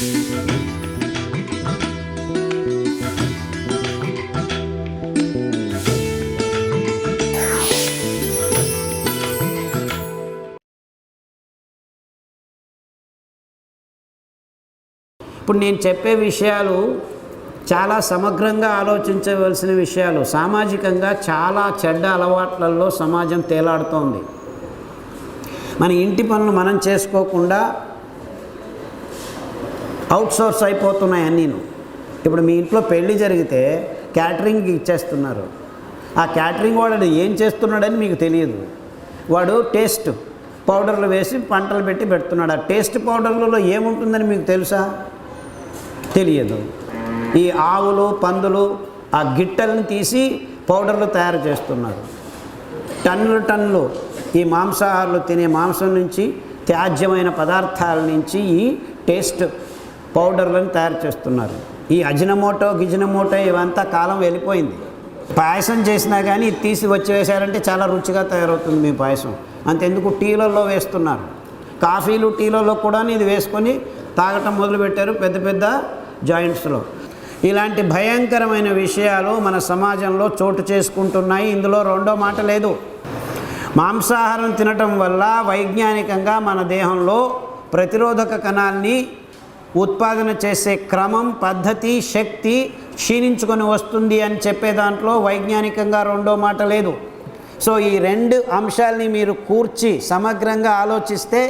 ఇప్పుడు నేను చెప్పే విషయాలు చాలా సమగ్రంగా ఆలోచించవలసిన విషయాలు. సామాజికంగా చాలా చెడ్డ అలవాట్లలో సమాజం తేలాడుతోంది. మన ఇంటి పనులు మనం చేసుకోకుండా అవుట్సోర్స్ అయిపోతున్నాయి అన్నీను. ఇప్పుడు మీ ఇంట్లో పెళ్ళి జరిగితే క్యాటరింగ్కి ఇచ్చేస్తున్నారు. ఆ క్యాటరింగ్ వాడు ఏం చేస్తున్నాడని మీకు తెలియదు. వాడు టేస్ట్ పౌడర్లు వేసి పంటలు పెట్టి పెడుతున్నాడు. ఆ టేస్ట్ పౌడర్లలో ఏముంటుందని మీకు తెలుసా? తెలియదు. ఈ ఆవులు పందులు ఆ గిట్టలను తీసి పౌడర్లు తయారు చేస్తున్నారు. టన్నులు టన్నులు ఈ మాంసాహారులు తినే మాంసం నుంచి త్యాజ్యమైన పదార్థాల నుంచి ఈ టేస్ట్ పౌడర్లను తయారు చేస్తున్నారు. ఈ అజినమోటో గిజినమోటో ఇవంతా కాలం వెళ్ళిపోయింది. పాయసం చేసినా కానీ తీసి వచ్చి వేశారంటే చాలా రుచిగా తయారవుతుంది మీ పాయసం. అంతెందుకు టీలలో వేస్తున్నారు. కాఫీలు టీలలో కూడా ఇది వేసుకొని తాగటం మొదలుపెట్టారు పెద్ద పెద్ద జాయింట్స్లో. ఇలాంటి భయంకరమైన విషయాలు మన సమాజంలో చోటు చేసుకుంటున్నాయి. ఇందులో రెండో మాట లేదు. మాంసాహారం తినటం వల్ల వైజ్ఞానికంగా మన దేహంలో ప్రతిరోధక కణాల్ని ఉత్పాదన చేసే క్రమం పద్ధతి శక్తి క్షీణించుకొని వస్తుంది అని చెప్పే దాంట్లో వైజ్ఞానికంగా రెండో మాట లేదు. సో ఈ రెండు అంశాల్ని మీరు కూర్చి సమగ్రంగా ఆలోచిస్తే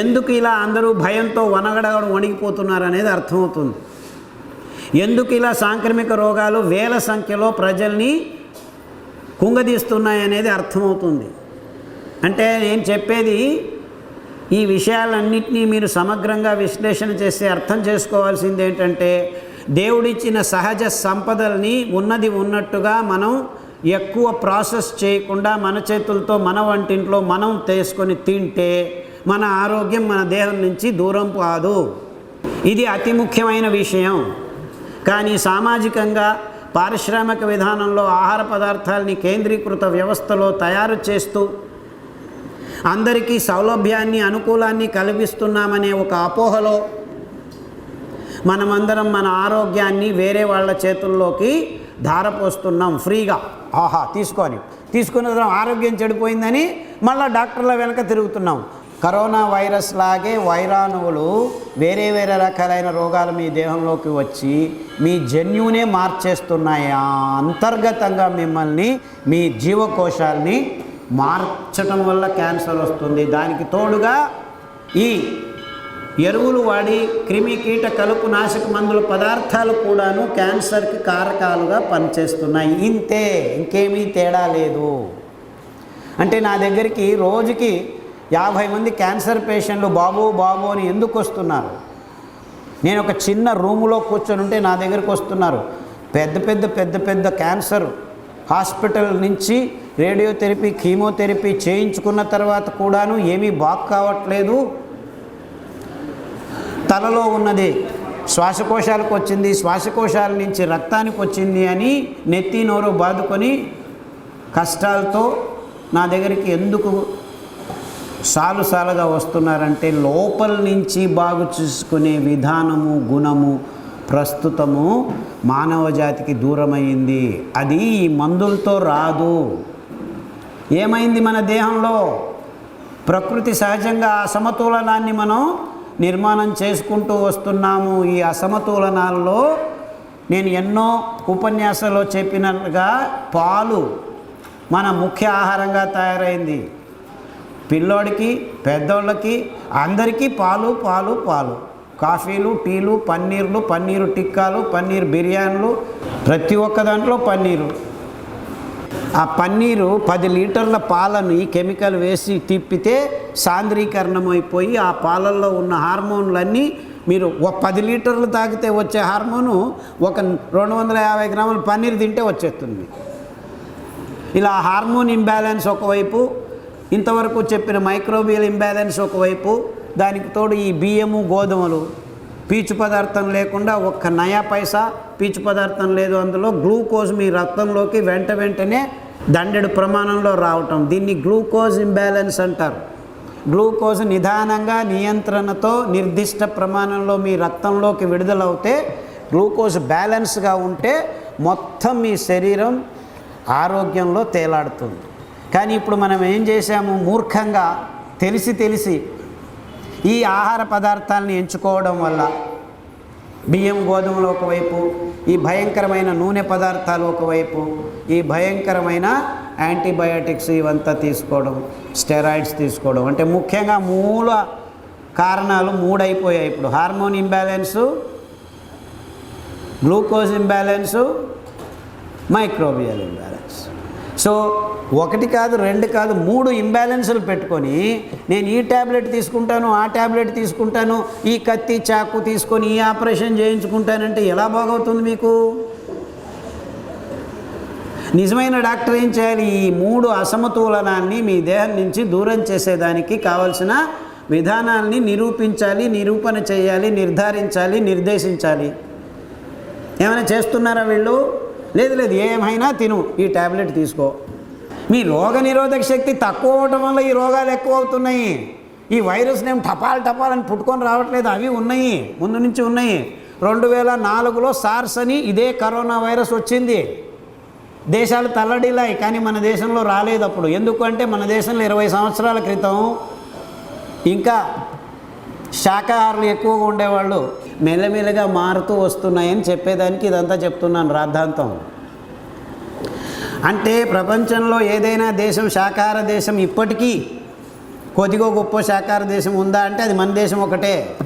ఎందుకు ఇలా అందరూ భయంతో వనగడగడం వణిగిపోతున్నారు అనేది అర్థమవుతుంది. ఎందుకు ఇలా సాంక్రమిక రోగాలు వేల సంఖ్యలో ప్రజల్ని కుంగదీస్తున్నాయి అనేది అర్థమవుతుంది. అంటే నేను చెప్పేది ఈ విషయాలన్నింటినీ మీరు సమగ్రంగా విశ్లేషణ చేసి అర్థం చేసుకోవాల్సింది ఏంటంటే దేవుడిచ్చిన సహజ సంపదల్ని ఉన్నది ఉన్నట్టుగా మనం ఎక్కువ ప్రాసెస్ చేయకుండా మన చేతులతో మన వంటింట్లో మనం తీసుకొని తింటే మన ఆరోగ్యం మన దేహం నుంచి దూరం కాదు. ఇది అతి ముఖ్యమైన విషయం. కానీ సామాజికంగా పారిశ్రామిక విధానంలో ఆహార పదార్థాలని కేంద్రీకృత వ్యవస్థలో తయారు చేస్తూ అందరికీ సౌలభ్యాన్ని అనుకూలాన్ని కల్పిస్తున్నామనే ఒక అపోహలో మనమందరం మన ఆరోగ్యాన్ని వేరే వాళ్ళ చేతుల్లోకి ధారపోస్తున్నాం ఫ్రీగా. ఆహా తీసుకొని. తీసుకున్న తర్వాత ఆరోగ్యం చెడిపోయిందని మళ్ళీ డాక్టర్ల వెనక తిరుగుతున్నాం. కరోనా వైరస్ లాగే వైరాణువులు వేరే వేరే రకాలైన రోగాలు మీ దేహంలోకి వచ్చి మీ జన్యునే మార్చేస్తున్నాయి. ఆ అంతర్గతంగా మిమ్మల్ని మీ జీవకోశాల్ని మార్చటం వల్ల క్యాన్సర్ వస్తుంది. దానికి తోడుగా ఈ ఎరువులు వాడి క్రిమి కీట కలుపు నాశక మందుల పదార్థాలు కూడాను క్యాన్సర్కి కారకాలుగా పనిచేస్తున్నాయి. ఇంతే ఇంకేమీ తేడా లేదు. అంటే నా దగ్గరికి రోజుకి యాభై మంది క్యాన్సర్ పేషెంట్లు బాబు బాబు అని ఎందుకు వస్తున్నారు? నేను ఒక చిన్న రూములో కూర్చొని ఉంటే నా దగ్గరికి వస్తున్నారు. పెద్ద పెద్ద పెద్ద పెద్ద క్యాన్సర్ హాస్పిటల్ నుంచి రేడియోథెరపీ కీమోథెరపీ చేయించుకున్న తర్వాత కూడాను ఏమీ బాగు కావట్లేదు. తలలో ఉన్నది శ్వాసకోశాలకు వచ్చింది శ్వాసకోశాల నుంచి రక్తానికి వచ్చింది అని నెత్తి నోరు బాదుకొని కష్టాలతో నా దగ్గరికి ఎందుకు సాలు సాలుగా వస్తున్నారంటే లోపల నుంచి బాగు చూసుకునే విధానము గుణము ప్రస్తుతము మానవ జాతికి దూరమైంది అది ఈ మందులతో రాదు. ఏమైంది మన దేహంలో? ప్రకృతి సహజంగా అసమతులనాన్ని మనం నిర్మాణం చేసుకుంటూ వస్తున్నాము. ఈ అసమతోలనాల్లో నేను ఎన్నో ఉపన్యాసాల్లో చెప్పినట్టుగా పాలు మన ముఖ్య ఆహారంగా తయారైంది. పిల్లోడికి పెద్దోళ్ళకి అందరికీ పాలు పాలు పాలు. కాఫీలు టీలు పన్నీర్లు పన్నీరు టిక్కాలు పన్నీర్ బిర్యానీలు ప్రతి ఒక్క దాంట్లో పన్నీరు. ఆ పన్నీరు పది లీటర్ల పాలని కెమికల్ వేసి తిప్పితే సాంద్రీకరణం అయిపోయి ఆ పాలల్లో ఉన్న హార్మోన్లన్నీ మీరు ఒక పది లీటర్లు తాగితే వచ్చే హార్మోను ఒక రెండు వందల యాభై గ్రాముల పన్నీర్ తింటే వచ్చేస్తుంది. ఇలా హార్మోన్ ఇంబ్యాలెన్స్ ఒకవైపు ఇంతవరకు చెప్పిన మైక్రోబియల్ ఇంబ్యాలెన్స్ ఒకవైపు దానికి తోడు ఈ బియ్యము గోధుమలు పీచు పదార్థం లేకుండా ఒక్క నయా పైసా పీచు పదార్థం లేదు అందులో గ్లూకోజ్ మీ రక్తంలోకి వెంట వెంటనే దండెడు ప్రమాణంలో రావటం. దీన్ని గ్లూకోజ్ ఇంబ్యాలెన్స్ అంటారు. గ్లూకోజ్ నిదానంగా నియంత్రణతో నిర్దిష్ట ప్రమాణంలో మీ రక్తంలోకి విడుదలవుతే గ్లూకోజ్ బ్యాలెన్స్గా ఉంటే మొత్తం మీ శరీరం ఆరోగ్యంలో తేలాడుతుంది. కానీ ఇప్పుడు మనం ఏం చేశాము? మూర్ఖంగా తెలిసి తెలిసి ఈ ఆహార పదార్థాలను ఎంచుకోవడం వల్ల బియ్యం గోధుమలు ఒకవైపు ఈ భయంకరమైన నూనె పదార్థాలు ఒకవైపు ఈ భయంకరమైన యాంటీబయాటిక్స్ ఇవంతా తీసుకోవడం స్టెరాయిడ్స్ తీసుకోవడం. అంటే ముఖ్యంగా మూల కారణాలు మూడైపోయాయి ఇప్పుడు. Hormone imbalance glucose imbalance microbial imbalance. So ఒకటి కాదు రెండు కాదు మూడు ఇంబ్యాలెన్సులు పెట్టుకొని నేను ఈ ట్యాబ్లెట్ తీసుకుంటాను ఆ ట్యాబ్లెట్ తీసుకుంటాను ఈ కత్తి చాకు తీసుకొని ఈ ఆపరేషన్ చేయించుకుంటానంటే ఎలా బాగవుతుంది మీకు? నిజమైన డాక్టర్ ఏం చేయాలి? ఈ మూడు అసమతులనాన్ని మీ దేహం నుంచి దూరం చేసేదానికి కావలసిన విధానాల్ని నిరూపించాలి నిరూపణ చేయాలి నిర్ధారించాలి నిర్దేశించాలి. ఏమైనా చేస్తున్నారా వీళ్ళు? లేదు లేదు ఏమైనా తిను. ఈ ట్యాబ్లెట్ తీసుకో. మీ రోగ నిరోధక శక్తి తక్కువ అవటం వల్ల ఈ రోగాలు ఎక్కువ అవుతున్నాయి. ఈ వైరస్ నేమ్ టపాల్ టపాల్ అని పుట్టుకొని రావట్లేదు. అవి ఉన్నాయి ముందు నుంచి ఉన్నాయి. రెండు వేల నాలుగులో సార్స్ అని ఇదే కరోనా వైరస్ వచ్చింది. దేశాలు తల్లడిలాయి కానీ మన దేశంలో రాలేదు అప్పుడు. ఎందుకంటే మన దేశంలో ఇరవై సంవత్సరాల క్రితం ఇంకా శాకాహారులు ఎక్కువగా ఉండేవాళ్ళు మెల్లమెల్లగా మారుతూ వస్తున్నాయని చెప్పేదానికి ఇదంతా చెప్తున్నాను రాద్ధాంతం. అంటే ప్రపంచంలో ఏదైనా దేశం శాకాహార దేశం ఇప్పటికీ కొద్దిగో గొప్ప శాకాహార దేశం ఉందా అంటే అది మన దేశం ఒకటే.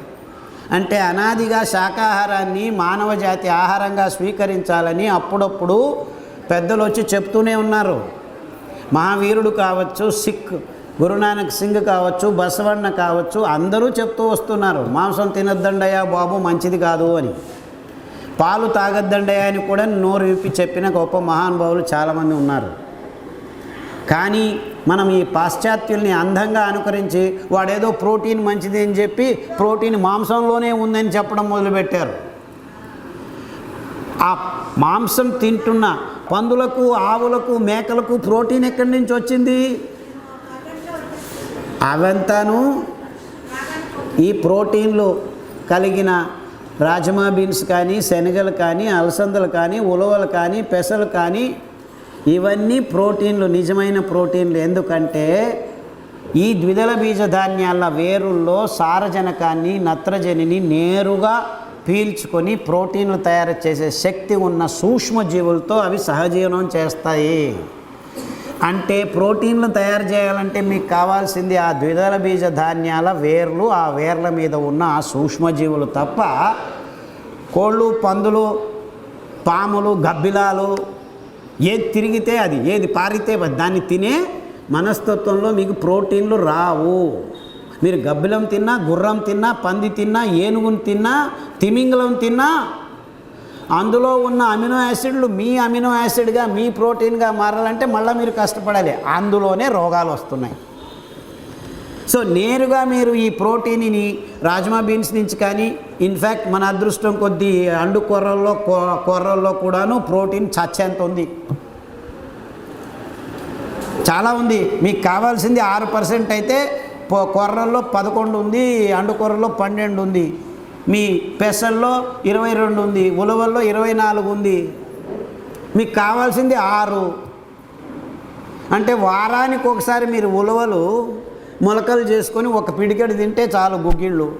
అంటే అనాదిగా శాకాహారాన్ని మానవ జాతి ఆహారంగా స్వీకరించాలని అప్పుడప్పుడు పెద్దలు వచ్చి చెప్తూనే ఉన్నారు. మహావీరుడు కావచ్చు సిక్ గురునానక్ సింగ్ కావచ్చు బసవన్న కావచ్చు అందరూ చెప్తూ వస్తున్నారు మాంసం తినొద్దండయ్యా బాబు మంచిది కాదు అని. పాలు తాగొద్దండయ్యా అని కూడా నోరు విప్పి చెప్పిన గొప్ప మహానుభావులు చాలామంది ఉన్నారు. కానీ మనం ఈ పాశ్చాత్యుల్ని అందంగా అనుకరించి వాడేదో ప్రోటీన్ మంచిది అని చెప్పి ప్రోటీన్ మాంసంలోనే ఉందని చెప్పడం మొదలుపెట్టారు. ఆ మాంసం తింటున్న పందులకు ఆవులకు మేకలకు ప్రోటీన్ ఎక్కడి నుంచి వచ్చింది? అవంతాను ఈ ప్రోటీన్లు కలిగిన రాజమా బీన్స్ కానీ శనగలు కానీ అలసందలు కానీ ఉలవలు కానీ పెసలు కానీ ఇవన్నీ ప్రోటీన్లు నిజమైన ప్రోటీన్లు. ఎందుకంటే ఈ ద్విదళ బీజ ధాన్యాల వేరుల్లో సారజనకాన్ని నత్రజనిని నేరుగా పీల్చుకొని ప్రోటీన్లు తయారు చేసే శక్తి ఉన్న సూక్ష్మజీవులతో అవి సహజీవనం చేస్తాయి. అంటే ప్రోటీన్లు తయారు చేయాలంటే మీకు కావాల్సింది ఆ ద్విదళ బీజ ధాన్యాల వేర్లు ఆ వేర్ల మీద ఉన్న ఆ సూక్ష్మజీవులు తప్ప కోళ్ళు పందులు పాములు గబ్బిలాలు ఏది తిరిగితే అది ఏది పారితే దాన్ని తినే మనస్తత్వంలో మీకు ప్రోటీన్లు రావు. మీరు గబ్బిలం తిన్నా గుర్రం తిన్నా పంది తిన్నా ఏనుగుని తిన్నా తిమింగలం తిన్నా అందులో ఉన్న అమినో యాసిడ్లు మీ అమినో యాసిడ్గా మీ ప్రోటీన్గా మారాలంటే మళ్ళీ మీరు కష్టపడాలి. అందులోనే రోగాలు వస్తున్నాయి. సో నేరుగా మీరు ఈ ప్రోటీన్ని రాజ్మా బీన్స్ నుంచి కానీ ఇన్ఫ్యాక్ట్ మన అదృష్టం కొద్దీ అండు కూరల్లో కూరల్లో కొర్రల్లో కూడాను ప్రోటీన్ చచ్చేంత ఉంది. చాలా ఉంది. మీకు కావాల్సింది ఆరు పర్సెంట్ అయితే కూరల్లో కొర్రల్లో పదకొండు ఉంది అండు కూరల్లో పన్నెండు ఉంది. మీ పెసల్లో ఇరవై రెండు ఉంది ఉలవల్లో ఇరవై నాలుగు ఉంది. మీకు కావాల్సింది ఆరు. అంటే వారానికి ఒకసారి మీరు ఉలవలు మొలకలు చేసుకొని ఒక పిడికెడు తింటే చాలు గుగ్గిళ్ళు.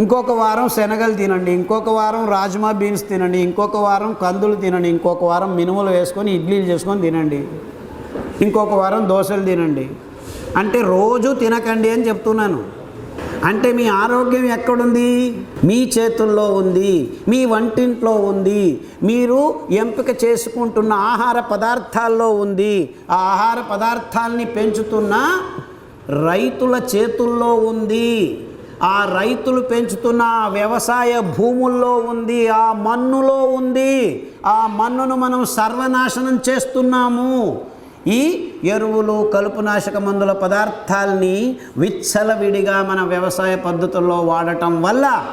ఇంకొక వారం శనగలు తినండి ఇంకొక వారం రాజ్మా బీన్స్ తినండి ఇంకొక వారం కందులు తినండి ఇంకొక వారం మినుములు వేసుకొని ఇడ్లీలు చేసుకొని తినండి. ఇంకొక వారం దోశలు తినండి. అంటే రోజు తినకండి అని చెప్తున్నాను. అంటే మీ ఆరోగ్యం ఎక్కడుంది? మీ చేతుల్లో ఉంది మీ వంటింట్లో ఉంది మీరు ఎంపిక చేసుకుంటున్న ఆహార పదార్థాల్లో ఉంది. ఆ ఆహార పదార్థాలని పెంచుతున్న రైతుల చేతుల్లో ఉంది. ఆ రైతులు పెంచుతున్న వ్యవసాయ భూముల్లో ఉంది. ఆ మన్నులో ఉంది. ఆ మన్నును మనం సర్వనాశనం చేస్తున్నాము. ఈ ఎరువులు కలుపునాశక మందుల పదార్థాల్ని విచ్చలవిడిగా మన వ్యవసాయ పద్ధతుల్లో వాడటం వల్ల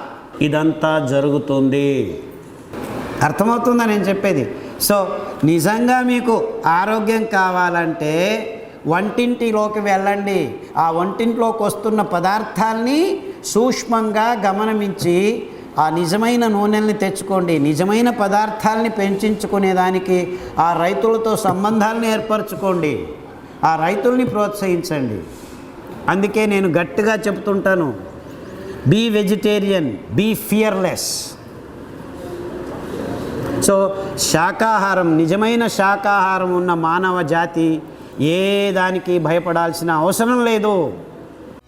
ఇదంతా జరుగుతుంది. అర్థమవుతుందా నేను చెప్పేది? సో నిజంగా మీకు ఆరోగ్యం కావాలంటే వంటింటిలోకి వెళ్ళండి. ఆ వంటింట్లోకి వస్తున్న పదార్థాల్ని సూక్ష్మంగా గమనమించి ఆ నిజమైన నూనెల్ని తెచ్చుకోండి నిజమైన పదార్థాలని పెంచుకునేదానికి ఆ రైతులతో సంబంధాలను ఏర్పరచుకోండి. ఆ రైతుల్ని ప్రోత్సహించండి. అందుకే నేను గట్టిగా చెప్తుంటాను be vegetarian be fearless so శాకాహారం నిజమైన శాకాహారం ఉన్న మానవ జాతి ఏ దానికి భయపడాల్సిన అవసరం లేదు.